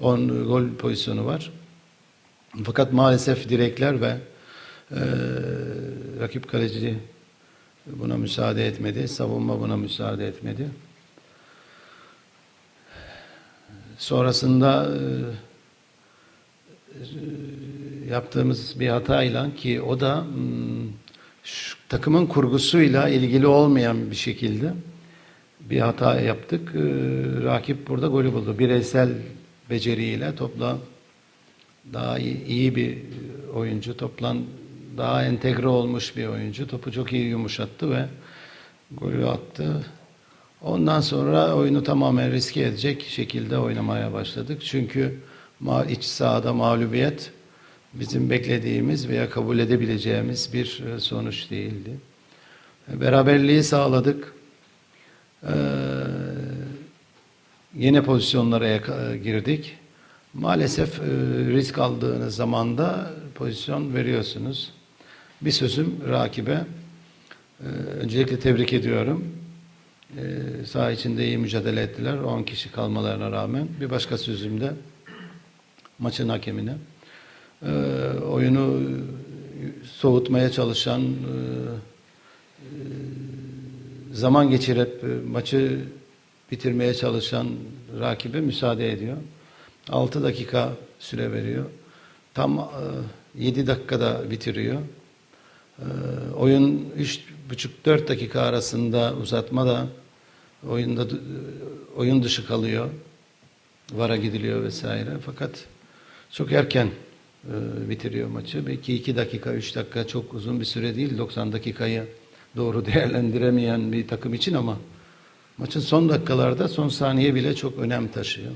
10 gol pozisyonu var. Fakat maalesef direkler ve e, rakip kaleci buna müsaade etmedi. Savunma buna müsaade etmedi. Sonrasında e, yaptığımız bir hatayla ki o da hmm, şu takımın kurgusuyla ilgili olmayan bir şekilde bir hata yaptık. E, rakip burada golü buldu. Bireysel beceriyle topla daha iyi, bir oyuncu, toplan daha entegre olmuş bir oyuncu. Topu çok iyi yumuşattı ve golü attı. Ondan sonra oyunu tamamen riske edecek şekilde oynamaya başladık. Çünkü iç sahada mağlubiyet bizim beklediğimiz veya kabul edebileceğimiz bir e, sonuç değildi. Beraberliği sağladık. Ee, yine pozisyonlara yaka- girdik. Maalesef e, risk aldığınız zaman da pozisyon veriyorsunuz. Bir sözüm rakibe. Ee, öncelikle tebrik ediyorum. Saha içinde iyi mücadele ettiler. 10 kişi kalmalarına rağmen. Bir başka sözüm de maçın hakemine. Oyunu soğutmaya çalışan, e, zaman geçirip e, maçı bitirmeye çalışan rakibe müsaade ediyor. 6 dakika süre veriyor. Tam 7 dakikada bitiriyor. E, Oyun 3,5-4 dakika arasında uzatmada oyunda oyun dışı kalıyor. Vara gidiliyor vesaire. Fakat çok erken e, bitiriyor maçı. Belki 2 dakika, 3 dakika çok uzun bir süre değil. 90 dakikayı doğru değerlendiremeyen bir takım için ama maçın son dakikalarda son saniye bile çok önem taşıyor.